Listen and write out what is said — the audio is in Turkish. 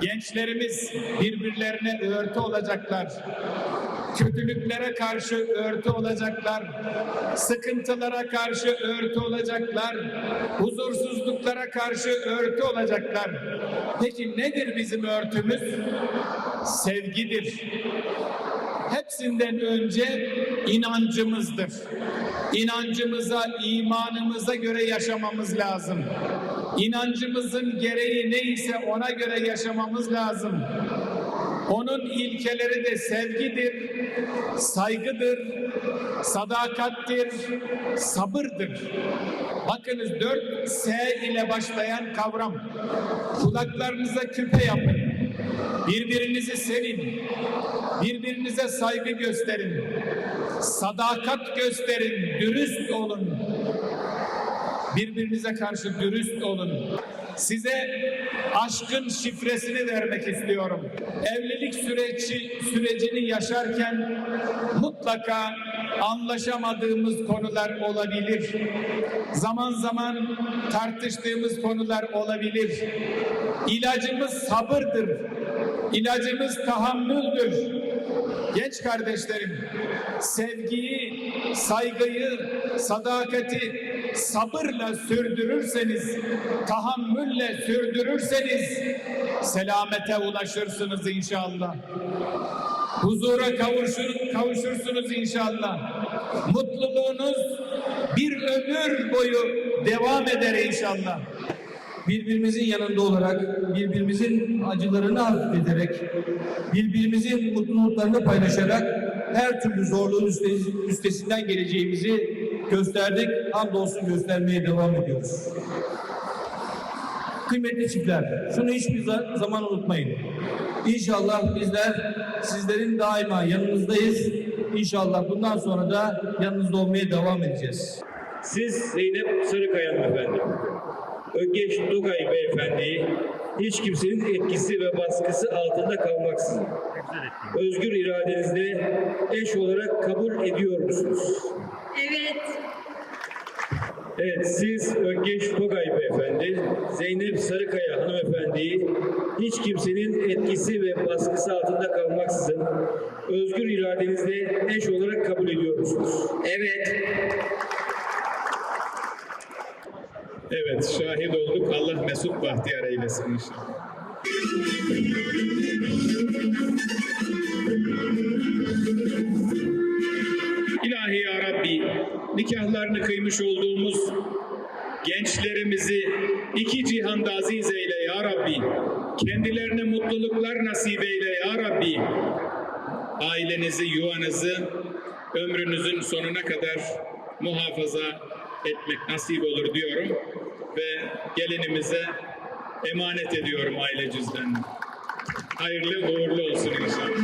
Gençlerimiz birbirlerine örtü olacaklar. Kötülüklere karşı örtü olacaklar. Sıkıntılara karşı örtü olacaklar. Huzursuzluklara karşı örtü olacaklar. Peki nedir bizim örtümüz? Sevgidir. Hepsinden önce inancımızdır. İnancımıza, imanımıza göre yaşamamız lazım. İnancımızın gereği neyse ona göre yaşamamız lazım. Onun ilkeleri de sevgidir, saygıdır, sadakattir, sabırdır. Bakınız dört S ile başlayan kavram. Kulaklarınıza küpe yapın. Birbirinizi sevin. Birbirinize saygı gösterin. Sadakat gösterin, dürüst olun. Birbirinize karşı dürüst olun. Size aşkın şifresini vermek istiyorum. Evlilik süreci sürecini yaşarken mutlaka anlaşamadığımız konular olabilir. Zaman zaman tartıştığımız konular olabilir. İlacımız sabırdır. İlacımız tahammüldür. Genç kardeşlerim, sevgiyi, saygıyı, sadakati sabırla sürdürürseniz, tahammülle sürdürürseniz selamete ulaşırsınız inşallah. Huzura kavuşur, kavuşursunuz inşallah. Mutluluğunuz bir ömür boyu devam eder inşallah. birbirimizin yanında olarak, birbirimizin acılarını hafifleterek, birbirimizin mutluluklarını paylaşarak her türlü zorluğun üste- üstesinden geleceğimizi gösterdik. Hamdolsun göstermeye devam ediyoruz. Kıymetli çiftler, şunu hiçbir za- zaman unutmayın. İnşallah bizler sizlerin daima yanınızdayız. İnşallah bundan sonra da yanınızda olmaya devam edeceğiz. Siz Zeynep Sarıkaya hanımefendi, Ökkeş Tugay beyefendiyi hiç kimsenin etkisi ve baskısı altında kalmaksızın özgür iradenizle eş olarak kabul ediyor musunuz? Evet. Evet, siz Ökkeş Tugay beyefendi, Zeynep Sarıkaya hanımefendiyi hiç kimsenin etkisi ve baskısı altında kalmaksızın özgür iradenizle eş olarak kabul ediyor musunuz? Evet. Evet, şahit olduk. Allah mesut bahtiyar eylesin inşallah. İlahi ya Rabbi, nikahlarını kıymış olduğumuz gençlerimizi iki cihanda aziz eyle ya Rabbi. Kendilerine mutluluklar nasip eyle ya Rabbi. Ailenizi, yuvanızı ömrünüzün sonuna kadar muhafaza etmek nasip olur diyorum ve gelinimize emanet ediyorum aile cüzdanını. Hayırlı uğurlu olsun inşallah.